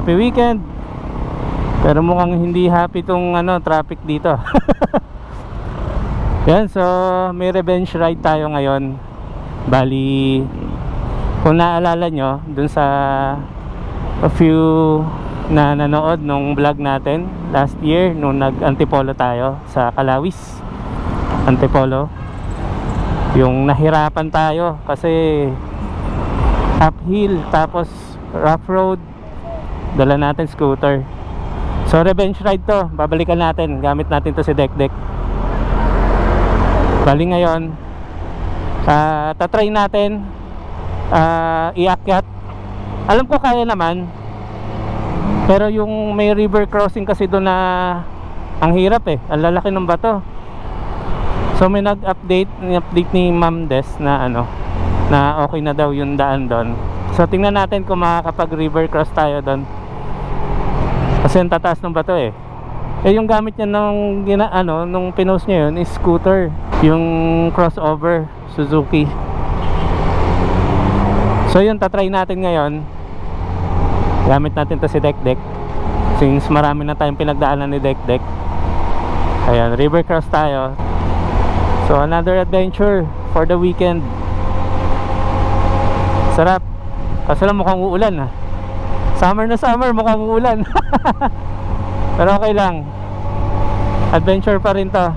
Happy weekend. Pero mukhang hindi happy tong ano, traffic dito. Yan, so may revenge ride tayo ngayon. Bali, kung naalala nyo, dun sa a few na nanood nung vlog natin last year nung nag-antipolo tayo sa Kalawis. Antipolo. Yung nahirapan tayo kasi uphill tapos rough road dala natin scooter. So revenge ride to. Babalikan natin. Gamit natin to si Dek Dek. Bali ngayon ah tatry natin ah iakyat. Alam ko kaya naman pero yung may river crossing kasi doon na ang hirap eh. Ang lalaki ng bato. So may nag-update ni-update ni Ma'am Des na ano na okay na daw yung daan doon. So tingnan natin kung makakapag river cross tayo doon kasi ang tataas ng bato eh. Eh yung gamit niya nung gina, ano nung pinost niya yun is scooter. Yung crossover Suzuki. So yun tatry natin ngayon. Gamit natin to si Dek Dek since marami na tayong pinagdaanan ni Dek Dek ayan river cross tayo. So another adventure for the weekend. Sarap. Kaso lang mukhang uulan ha Summer na summer, mukhang uulan. Pero okay lang. Adventure pa rin to.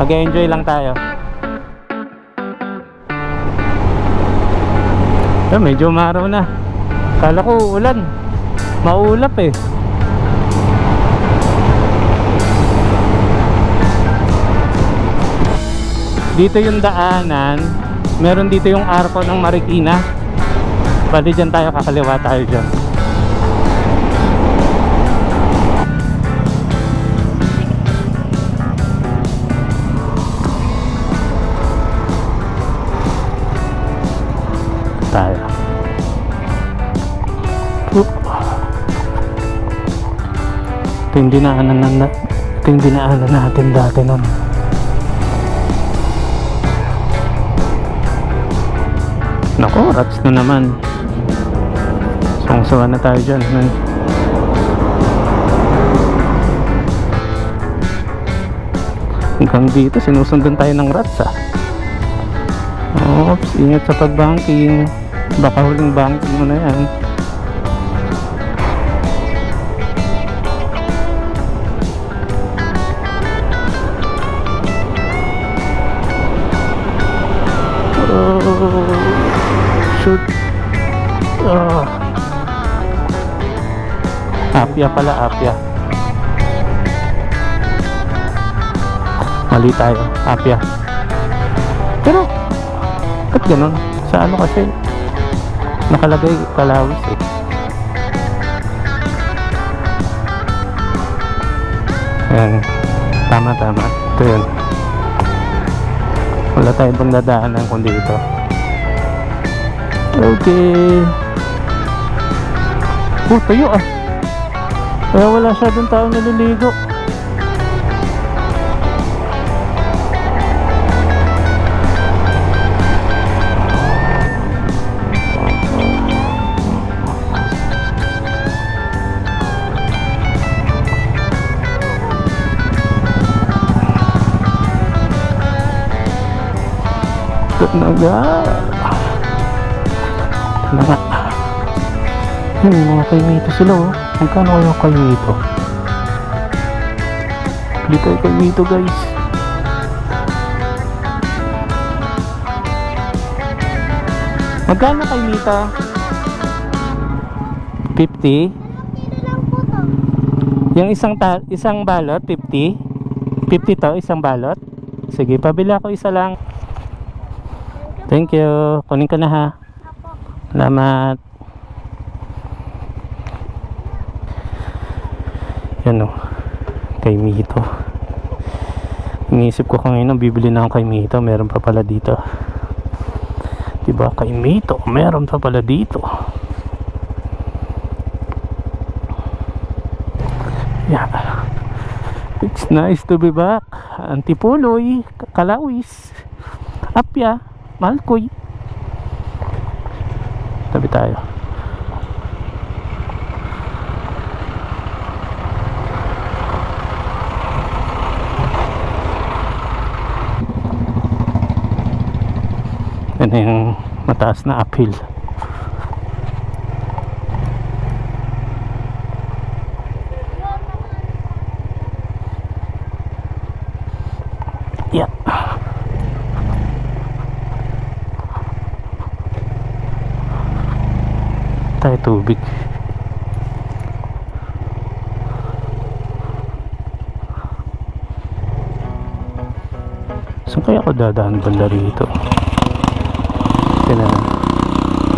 Mag-enjoy lang tayo. Eh, medyo maraw na. Kala ko uulan. Maulap eh. Dito yung daanan. Meron dito yung arko ng Marikina. Bali dyan tayo, kakaliwa tayo dyan. Tayo. Oop. Ito yung dinaanan na, na- ito yung dinaanan natin dati nun. Nako, rats na naman. Songsawa na tayo dyan. man. Hanggang dito, sinusundan tayo ng rats ah. Oops, ingat sa pagbanking. Baka huling banking mo na yan. Oh, shoot. Ah. Apya pala, apya. Mali tayo, apya. Pero, ba't ganun? Sa ano kasi, nakalagay kalawis eh. Ayan, tama tama. Ito yun. Wala tayong pang dadaanan kundi ito. Okay. Oh, tayo ah. Kaya wala doon tao naliligo. Talaga. Yun, may mga kaimito sila oh. Magkano kayo ang kaimito? Bili tayo kaimito guys. Magkano kaimito? 50? Yung isang isang balot, 50? 50 to, isang balot? Sige, pabili ako isa lang. Thank you. Kunin ko na ha. Salamat. Yan o. Kay Mito. Iniisip ko kanina bibili na ako kay Mito. Meron pa pala dito. Diba kay Mito? Meron pa pala dito. Yeah. It's nice to be back. Antipuloy, Kalawis, Apya, Malkoy. Tabi tayo. Na yung mataas na uphill. Yeah. Tayo tubig. Saan kaya ako dadaan banda rito?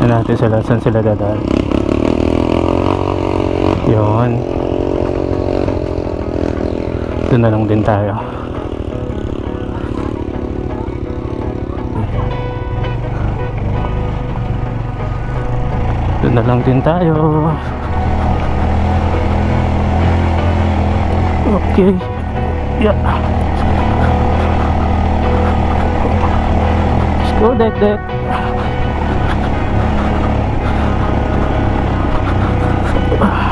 Tingnan natin sila. Saan sila dadaan? Yun. Doon na lang din tayo. Doon na lang din tayo. Okay. Yeah. Let's go, Dek Dek. Ah.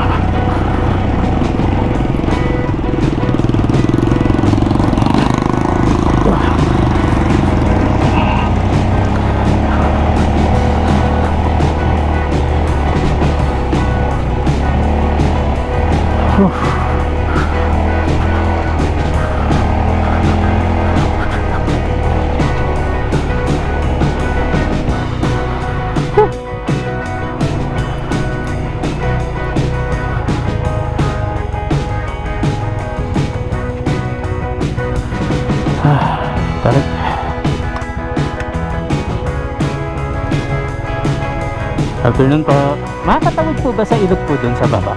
Afternoon po. Makakatawid po ba sa ilog po dun sa baba?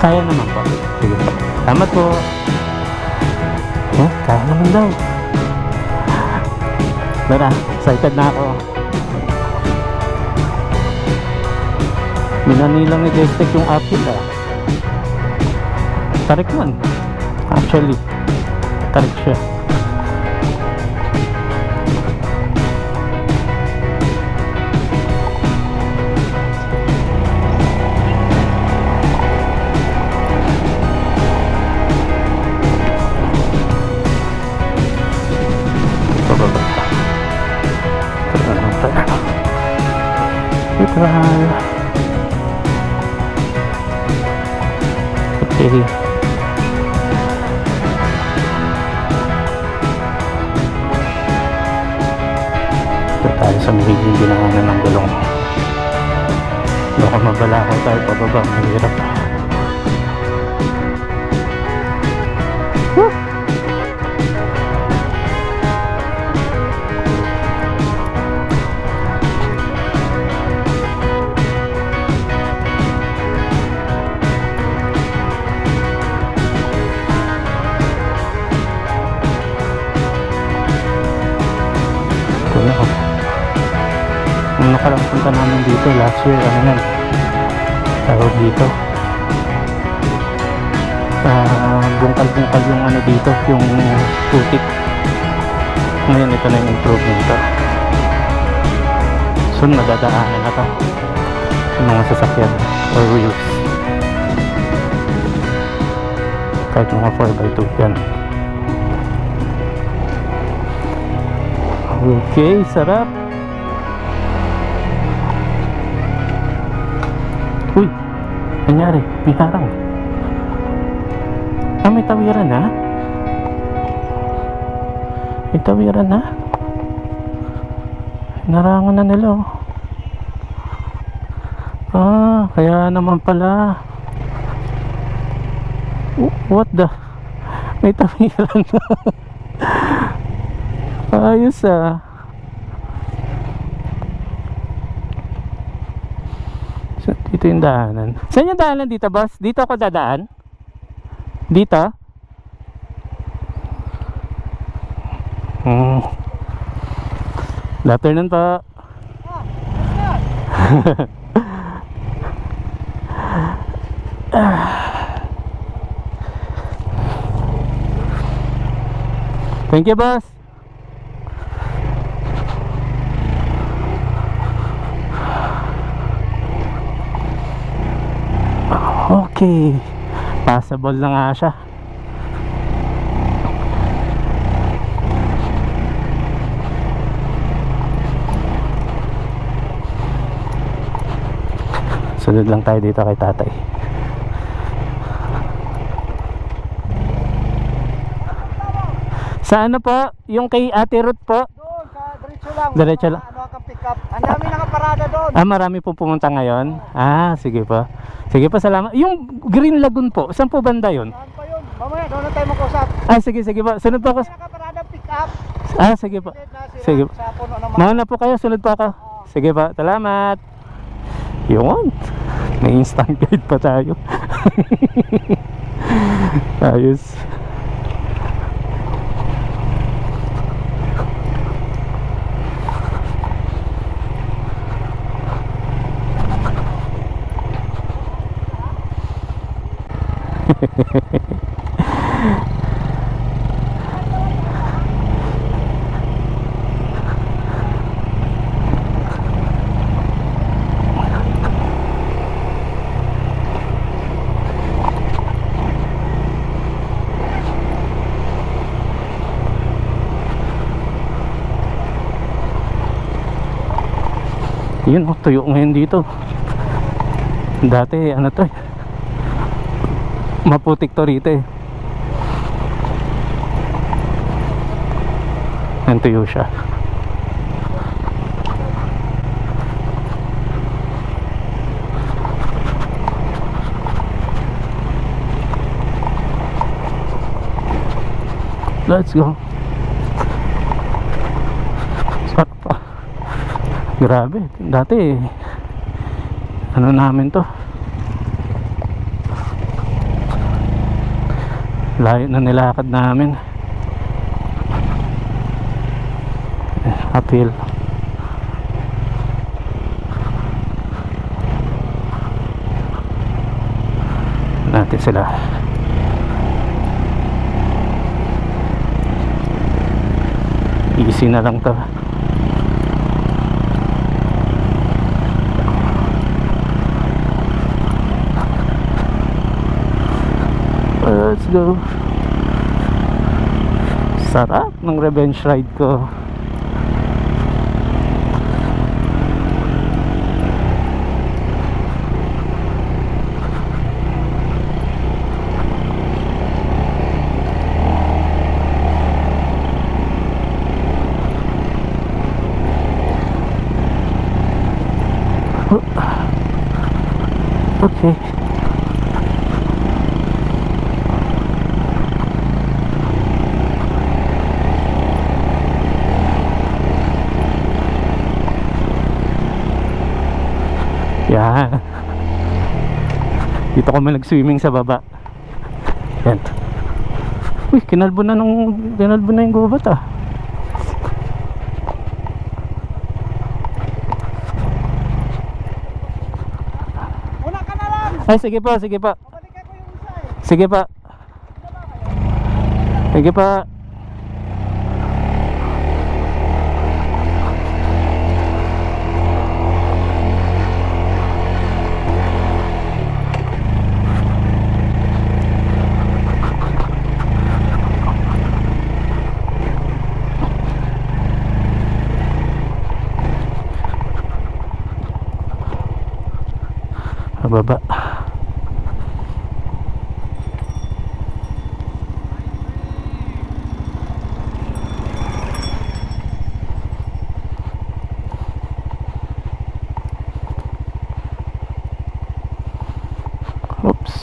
Kaya naman po. Sige. Salamat po. Oh, kaya naman daw. Tara, excited na ako. Minanilang ni Destek yung uphill ah. Tarik man. Actually, tarik siya. Punta namin dito last year, ano yan? Tawag dito. Ah, bungkal-bungkal yung ano dito, yung putik. Ngayon ito na yung improvement to. Soon madadaanan na to. Yung mga sasakyan or wheels. Kahit mga 4x2 yan. Okay, sarap. Nangyari, may harang. Ah, may tawiran na? May tawiran na? Narangan na nila oh. Ah, kaya naman pala. What the? May tawiran na. Ayos ah. So, dito yung daanan. Saan yung daanan dito, boss? Dito ako dadaan? Dito? Hmm. Good afternoon po. Thank you, boss. Passable na nga siya. Sunod lang tayo dito kay tatay. Sa ano po? Yung kay Ate Ruth po? Doon, sa diretso lang. Diretso lang. Ano ka pick up. Ang dami nakaparada doon. Ah, marami po pumunta ngayon? Ah, sige po. Sige po, salamat. Yung Green Lagoon po, saan po banda yun? Saan pa yun? Mamaya, doon na tayo mag-usap. Ah, sige, sige po. Sunod po ako. Nakaparada pick up. Ah, sige po. Sige. Mga. Mauna po kayo, sunod po ako. Sige po, salamat. Yun. May instant guide pa tayo. Ayos. Yun, oh, tuyo ngayon dito. Dati, ano to eh. Maputik to rito eh. Yan tuyo siya. Let's go. Sarap pa. Grabe, dati ano namin to layo na nilakad namin. Uphill natin sila. Easy na lang to Let's go. Sarap ng revenge ride ko. Okay. Yan. Dito kami nag-swimming sa baba. Yan. Uy, kinalbo na nung kinalbo na yung gubat ah. Una ka na lang. Ay, sige po, sige po. Pabalikan ko yung isa eh. Sige pa. Sige pa. Baba. Oops.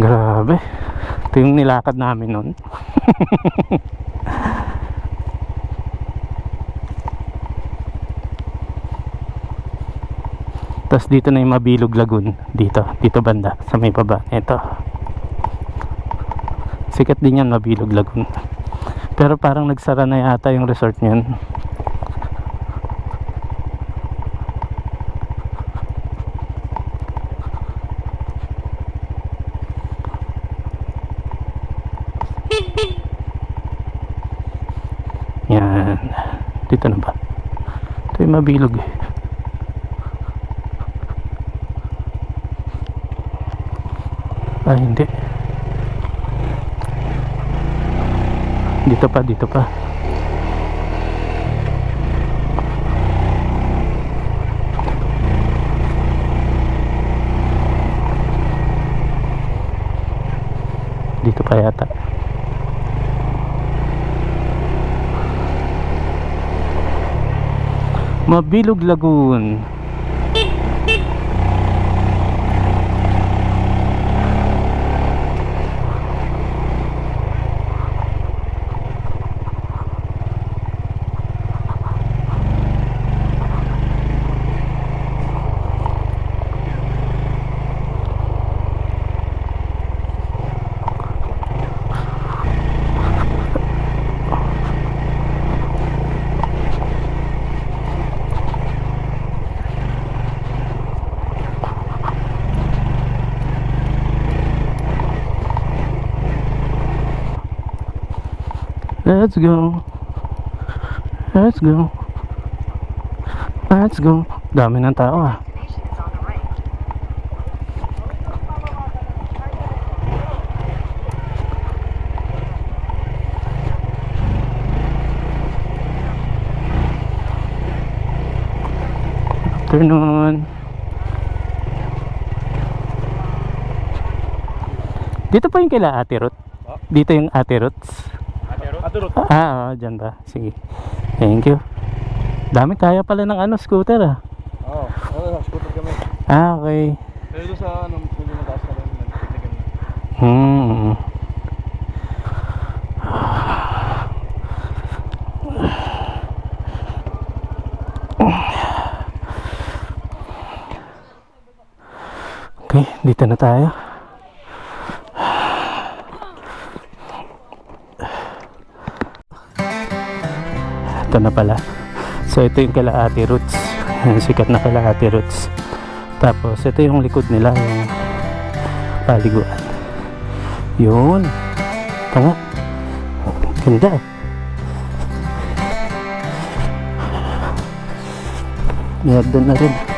Grabe. Ito yung nilakad namin nun. Tapos dito na yung Mabilog Lagoon. Dito. Dito banda. Sa may baba. Ito. Sikat din yan Mabilog Lagoon. Pero parang nagsara na yata yung resort niyan. Yan. Dito na ba? Ito yung mabilog eh. Ah, hindi. Dito pa, dito pa. Dito pa yata. Mabilog Lagoon. Let's go. Let's go. Let's go. Dami ng tao ah. Afternoon. Dito pa yung kila Ate Ruth? Dito yung Ate Ruth's? Aturot. Ah, oo, dyan ba? Sige. Thank you. Dami kaya pala ng ano, scooter ah. Oo. Oo, scooter kami. Ah, okay. Pero doon sa ano, medyo mataas na rin. na. Hmm. Okay, dito na tayo. Ito na pala. So ito yung kala Ate Roots. Yung sikat na kala Ate Roots. Tapos ito yung likod nila, yung paliguan. Yun. Tanga. Ganda. Yan doon na rin.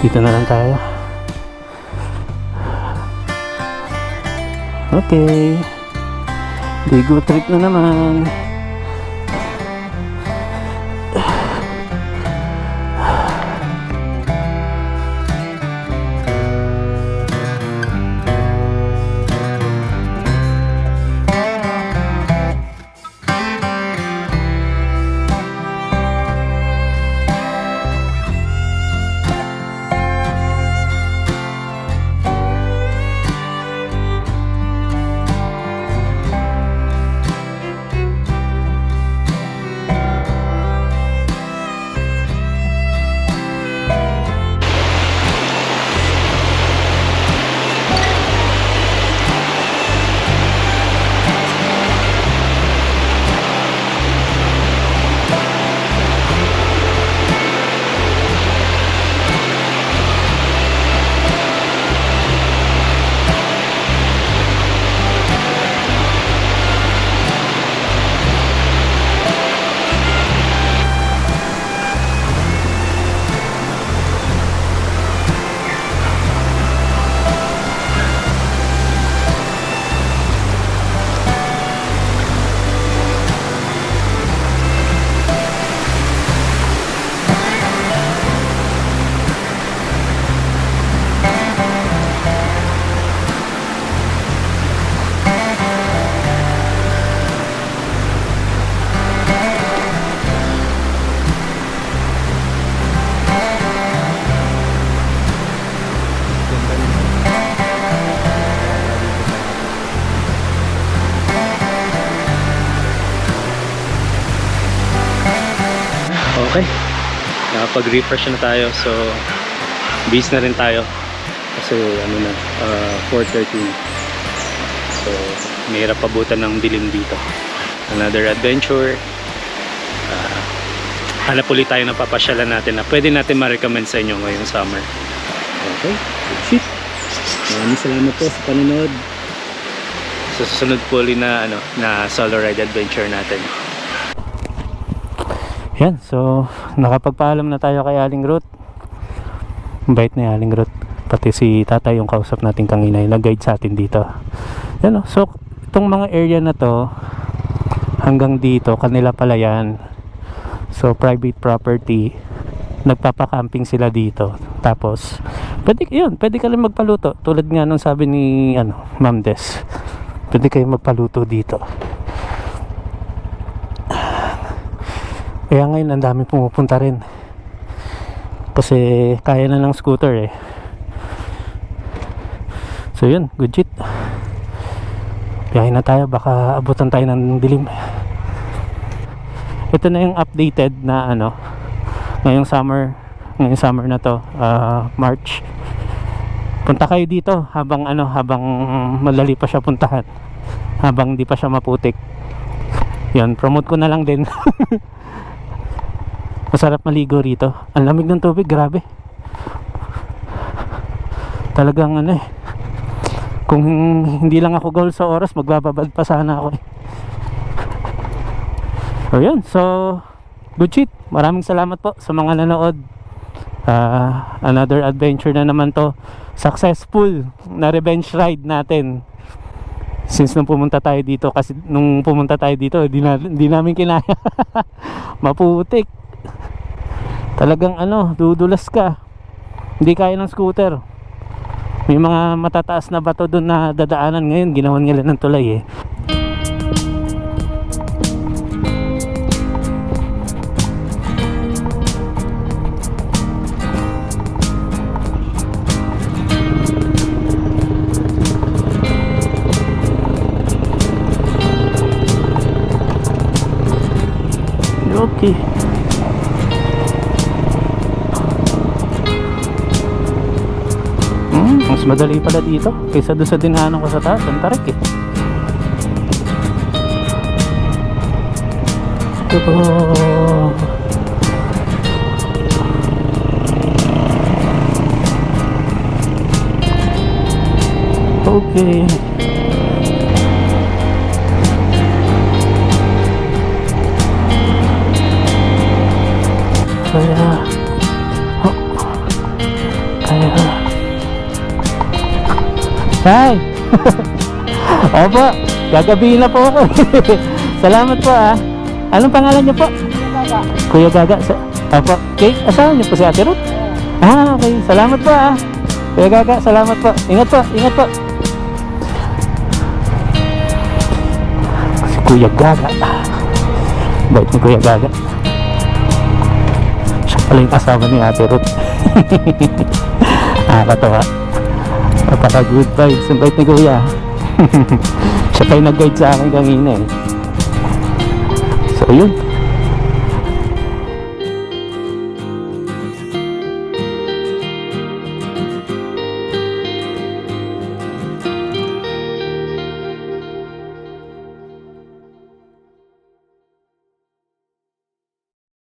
Dito na lang tayo. Okay. Ligo trip na naman. Nakapag-refresh na tayo. So, bis na rin tayo. Kasi ano na, uh, 4.13. So, mahirap pabutan ng dilim dito. Another adventure. Uh, hanap ulit tayo ng papasyalan natin na pwede natin ma-recommend sa inyo ngayong summer. Okay. Shit. Maraming salamat po sa panonood. Sa susunod po ulit na, ano, na solo ride adventure natin. Yan, so nakapagpaalam na tayo kay Aling Ruth. Bait ni Aling Ruth. pati si tatay yung kausap natin kanina nag-guide sa atin dito. Yan so itong mga area na to hanggang dito kanila pala yan. So private property nagpapakamping sila dito. Tapos pwede yun pwede ka rin magpaluto. Tulad nga nung sabi ni ano Ma'am Des pwede kayo magpaluto dito kaya ngayon ang dami pumupunta rin. Kasi kaya na ng scooter eh. So yun. Good shit. Biyahe na tayo. Baka abutan tayo ng dilim. Ito na yung updated na ano ngayong summer ngayong summer na to ah, March. Punta kayo dito habang ano habang madali pa siya puntahan. Habang di pa siya maputik. Yun. Promote ko na lang din masarap maligo rito ang lamig ng tubig grabe talagang ano eh kung hindi lang ako goal sa oras magbababad pa sana ako eh So so good shit. Maraming salamat po sa mga nanood. Ah, another adventure na naman to. Successful na revenge ride natin. Since nung pumunta tayo dito kasi nung pumunta tayo dito, di, na, di namin kinaya. Maputik. Talagang ano, dudulas ka. Hindi kaya ng scooter. May mga matataas na bato doon na dadaanan ngayon, ginawan nila ng tulay eh. Okay. Mas madali pala dito kaysa doon sa dinaanan ko sa taas. Ang tarik eh. Ito. Okay. Tay! Opo, gagabihin na po ako. Salamat po ah. Anong pangalan niyo po? Kuya Gaga. Sa, opo, okay. Asahan niyo po si Ate Ruth? Ah, okay. Salamat po ah. Kuya Gaga, salamat po. Ingat po, ingat po. Si Kuya Gaga. Bait ni Kuya Gaga. Siya pala yung asawa ni Ate Ruth. Nakakatawa. Napaka good vibes. Ang bait ni Kuya. Siya pa yung nag-guide sa akin kanina eh. So yun.